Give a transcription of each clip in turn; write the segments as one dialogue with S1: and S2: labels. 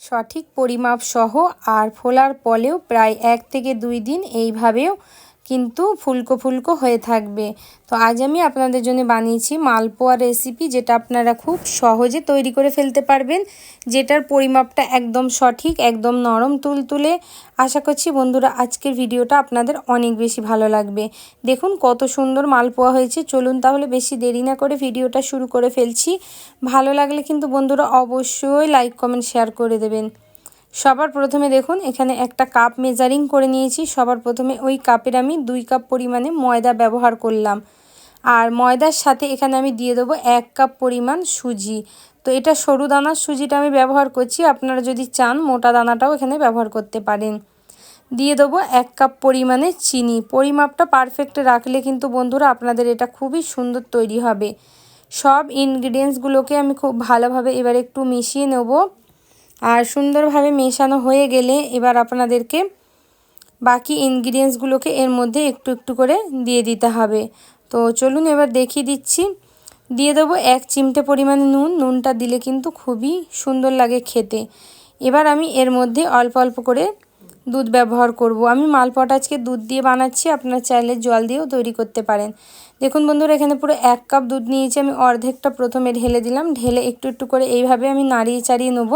S1: সঠিক পরিমাপ সহ আর ফোলার পরেও প্রায় এক থেকে দুই দিন এইভাবেও কিন্তু ফুলকো ফুলকো হয়ে থাকবে। তো আজ আমি আপনাদের জন্য বানিয়েছি মালপোয়া রেসিপি যেটা আপনারা খুব সহজে তৈরি করে ফেলতে পারবেন, যেটার পরিমাপটা একদম সঠিক, একদম নরম তুলতুলে। আশা করছি বন্ধুরা আজকের ভিডিওটা আপনাদের অনেক বেশি ভালো লাগবে। দেখুন কত সুন্দর মালপোয়া হয়েছে। চলুন তাহলে বেশি দেরি না করে ভিডিওটা শুরু করে ফেলছি। ভালো লাগলে কিন্তু বন্ধুরা অবশ্যই লাইক কমেন্ট শেয়ার করে দেবেন। সবার প্রথমে দেখুন, এখানে একটা কাপ মেজারিং করে নিয়েছি। সবার প্রথমে ওই কাপের আমি দুই কাপ পরিমাণে ময়দা ব্যবহার করলাম। আর ময়দার সাথে এখানে আমি দিয়ে দেবো এক কাপ পরিমাণ সুজি। তো এটা সরু দানার সুজিটা আমি ব্যবহার করছি, আপনারা যদি চান মোটা দানাটাও এখানে ব্যবহার করতে পারেন। দিয়ে দেবো এক কাপ পরিমাণে চিনি। পরিমাপটা পারফেক্ট রাখলে কিন্তু বন্ধুরা আপনাদের এটা খুবই সুন্দর তৈরি হবে। সব ইনগ্রিডিয়েন্টসগুলোকে আমি খুব ভালোভাবে এবার একটু মিশিয়ে নেব। আর সুন্দরভাবে মেশানো হয়ে গেলে এবার আপনাদেরকে বাকি ইনগ্রিডিয়েন্টসগুলোকে এর মধ্যে একটু একটু করে দিয়ে দিতে হবে। তো চলুন এবার দেখিয়ে দিচ্ছি। দিয়ে দেবো এক চিমটে পরিমাণে নুন। নুনটা দিলে কিন্তু খুবই সুন্দর লাগে খেতে। এবার আমি এর মধ্যে অল্প অল্প করে দুধ ব্যবহার করব। আমি মালপোয়াটা আজকে দুধ দিয়ে বানাচ্ছি। আপনার চাইলে জল দিয়েও তৈরি করতে পারেন। দেখুন বন্ধুরা, এখানে পুরো এক কাপ দুধ নিয়েছি। আমি অর্ধেকটা প্রথমে ঢেলে দিলাম। ঢেলে একটু একটু করে এইভাবে আমি নাড়িয়ে চাড়িয়ে নেব।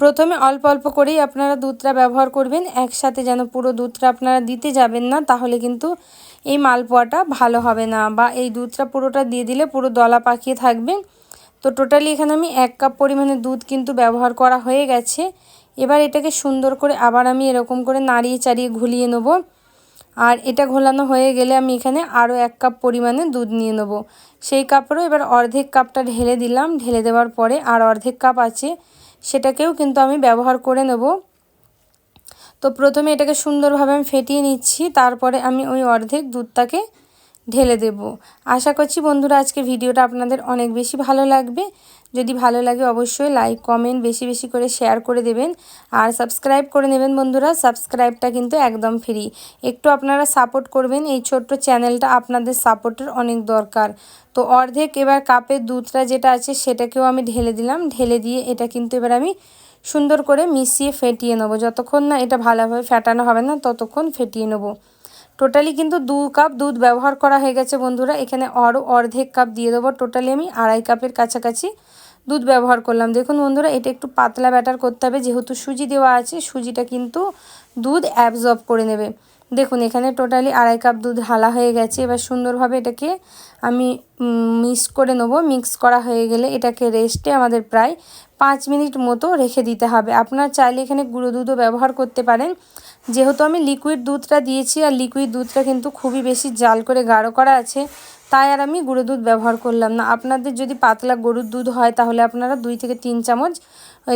S1: প্রথমে অল্প অল্প করেই আপনারা দুধটা ব্যবহার করবেন, একসাথে যেন পুরো দুধটা আপনারা দিতে যাবেন না, তাহলে কিন্তু এই মালপোয়াটা ভালো হবে না বা এই দুধটা পুরোটা দিয়ে দিলে পুরো দলা পাকিয়ে থাকবে। তো টোটালি এখানে আমি এক কাপ পরিমাণে দুধ কিন্তু ব্যবহার করা হয়ে গেছে। এবার এটাকে সুন্দর করে আবার আমি এরকম করে নাড়িয়ে চাড়িয়ে ঘুলিয়ে নেব। আর এটা ঘোলানো হয়ে গেলে আমি এখানে আরও এক কাপ পরিমাণে দুধ নিয়ে নেব। সেই কাপেরও এবার অর্ধেক কাপটা ঢেলে দিলাম। ঢেলে দেওয়ার পরে আর অর্ধেক কাপ আছে। সেটাকেও কিন্তু আমি ব্যবহার করে নেব। তো প্রথমে এটাকে সুন্দরভাবে আমি ফেটিয়ে নিচ্ছি, তারপরে আমি ওই অর্ধেক দুধটাকে ঢেলে দেব। আশা করছি বন্ধুরা আজকে ভিডিওটা আপনাদের অনেক বেশি ভালো লাগবে। যদি ভালো লাগে অবশ্যই লাইক কমেন্ট বেশি বেশি করে শেয়ার করে দেবেন। আর সাবস্ক্রাইব করে নেবেন বন্ধুরা সাবস্ক্রাইবটা কিন্তু একদম ফ্রি একটু আপনারা সাপোর্ট করবেন, এই ছোট্ট চ্যানেলটা আপনাদের সাপোর্টের অনেক দরকার। তো অর্ধেক এবার কাপের দুধটা যেটা আছে সেটাকেও আমি ঢেলে দিলাম। ঢেলে দিয়ে এটা কিন্তু এবার আমি সুন্দর করে মিশিয়ে ফেটিয়ে নেব। যতক্ষণ না এটা ভালোভাবে ফেটানো হবে না, ততক্ষণ ফেটিয়ে নেব। টোটালি কিন্তু দু কাপ দুধ ব্যবহার করা হয়ে গেছে বন্ধুরা। এখানে আরও অর্ধেক কাপ দিয়ে দেবো। টোটালি আমি আড়াই কাপের কাছাকাছি দুধ ব্যবহার করলাম। দেখুন বন্ধুরা, এটা একটু পাতলা ব্যাটার করতে হবে। যেহেতু সুজি দেওয়া আছে, সুজিটা কিন্তু দুধ অ্যাবজর্ব করে নেবে। দেখুন, এখানে টোটালি আড়াই কাপ দুধ হালা হয়ে গেছে। এবার সুন্দরভাবে এটাকে আমি মিক্স করে নেব। মিক্স করা হয়ে গেলে এটাকে রেস্টে আমাদের প্রায় পাঁচ মিনিট মতো রেখে দিতে হবে। আপনার চাইলে এখানে গুঁড়ো দুধও ব্যবহার করতে পারেন। যেহেতু আমি লিকুইড দুধটা দিয়েছি, আর লিকুইড দুধটা কিন্তু খুবই বেশি জাল করে গাঢ় করা আছে, তাই আর আমি গুঁড়ো দুধ ব্যবহার করলাম না। আপনাদের যদি পাতলা গরুর দুধ হয়, তাহলে আপনারা দুই থেকে তিন চামচ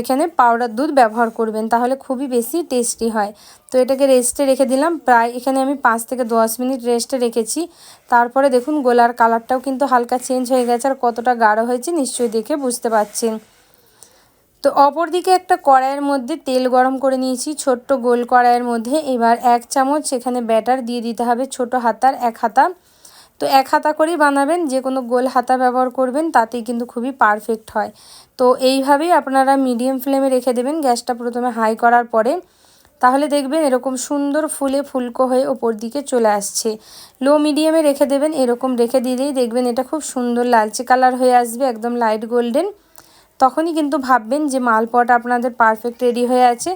S1: এখানে পাউডার দুধ ব্যবহার করবেন, তাহলে খুবই বেশি টেস্টি হয়। তো এটাকে রেস্টে রেখে দিলাম। প্রায় এখানে আমি পাঁচ থেকে দশ মিনিট রেস্টে রেখেছি। তারপরে দেখুন, গোলার কালারটাও কিন্তু হালকা চেঞ্জ হয়ে গেছে আর কতটা গাঢ় হয়েছে নিশ্চয়ই দেখে বুঝতে পারছেন। তো অপরদিকে একটা কড়াইয়ের মধ্যে তেল গরম করে নিয়েছি, ছোট্ট গোল কড়াইয়ের মধ্যে। এবার এক চামচ সেখানে ব্যাটার দিয়ে দিতে হবে ছোট হাতার এক হাতা। তো এক হাতা করেই বানাবেন, যে কোনো গোল হাতা ব্যবহার করবেন, তাতেই কিন্তু খুবই পারফেক্ট হয়। তো এইভাবেই আপনারা মিডিয়াম ফ্লেমে রেখে দেবেন, গ্যাসটা প্রথমে হাই করার পরে। তাহলে দেখবেন এরকম সুন্দর ফুলে ফুলকো হয়ে ওপর দিকে চলে আসছে। লো, মিডিয়ামে রেখে দেবেন, এরকম রেখে দিলেই দেখবেন এটা খুব সুন্দর লালচে কালার হয়ে আসবে, একদম লাইট গোল্ডেন। তখনই কিন্তু ভাববেন যে মালপোয়াটা আপনাদের পারফেক্ট রেডি হয়ে আছে।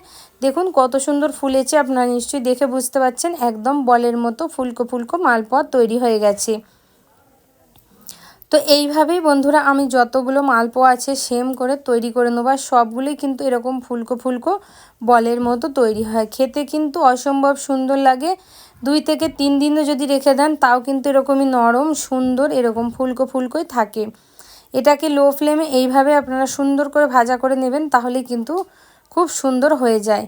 S1: দেখুন কত সুন্দর ফুলেছে, আপনারা নিশ্চয়ই দেখে বুঝতে পারছেন, একদম বলের মতো ফুলকো ফুলকো মালপোয়া তৈরি হয়ে গেছে। তো এইভাবেই বন্ধুরা আমি যতগুলো মালপোয়া আছে সেম করে তৈরি করে নেব আর সবগুলোই কিন্তু এরকম ফুলকো ফুলকো বলের মতো তৈরি হয়। খেতে কিন্তু অসম্ভব সুন্দর লাগে। দুই থেকে তিন দিনও যদি রেখে দেন, তাও কিন্তু এরকমই নরম, সুন্দর, এরকম ফুলকো ফুলকোই থাকে। এটাকে লো ফ্লেমে এইভাবে আপনারা সুন্দর করে ভাজা করে নেবেন, তাহলে কিন্তু খুব সুন্দর হয়ে যায়।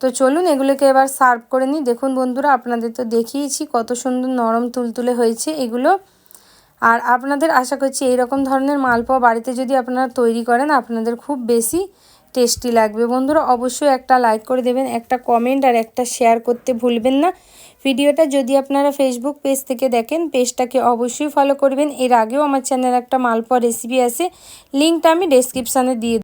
S1: তো চলুন এগুলোকে এবার সার্ভ করে নিই। দেখুন বন্ধুরা, আপনাদের তো দেখিয়েছি কত সুন্দর নরম তুলতুলে হয়েছে এগুলো। আর আপনাদের আশা করছি এই রকম ধরনের মালপোয়া বাড়িতে যদি আপনারা তৈরি করেন, আপনাদের খুব বেশি টেস্টি লাগবে। বন্ধুরা, অবশ্যই একটা লাইক করে দেবেন, একটা কমেন্ট আর একটা শেয়ার করতে ভুলবেন না। ভিডিওটা যদি আপনারা ফেসবুক পেজ থেকে দেখেন পেজটাকে অবশ্যই ফলো করবেন। এর আগেও আমার চ্যানেল একটা মালপোয়া রেসিপি আছে লিঙ্কটা আমি ডেসক্রিপশানে দিয়ে